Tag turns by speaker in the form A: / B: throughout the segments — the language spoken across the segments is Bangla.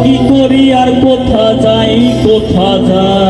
A: কি করি আর কোথা যাই কোথা যাই?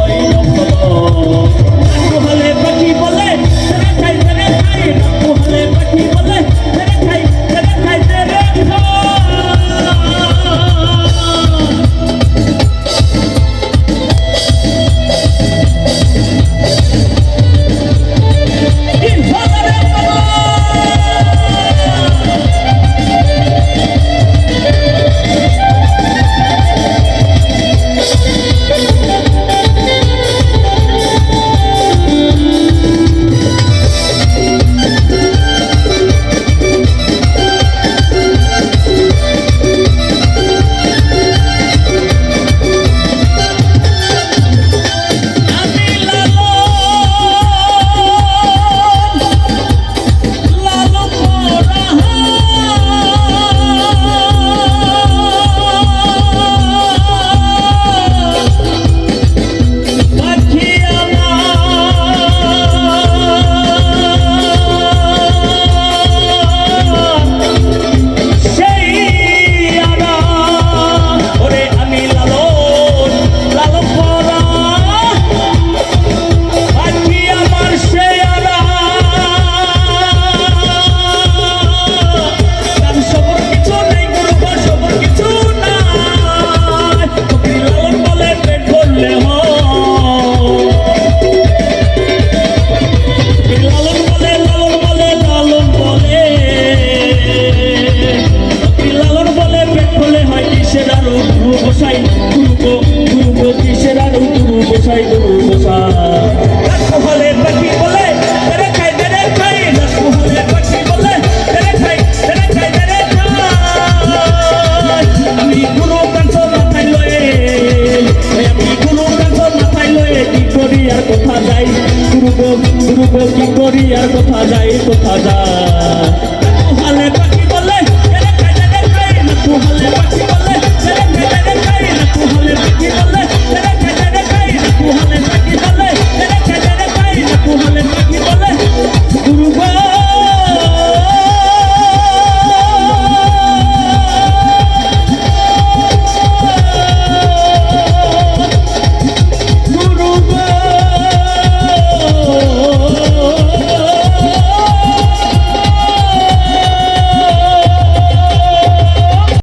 A: সাইদু মুসা রাখো হলে পাখি বলে তেরে খাই তেরে খাই রাখো হলে পাখি কোনো কাঞ্চ মাথায় লয়ে আমি কি করি আর কোথা যাই কি করি আর কোথা যাই কোথা যাই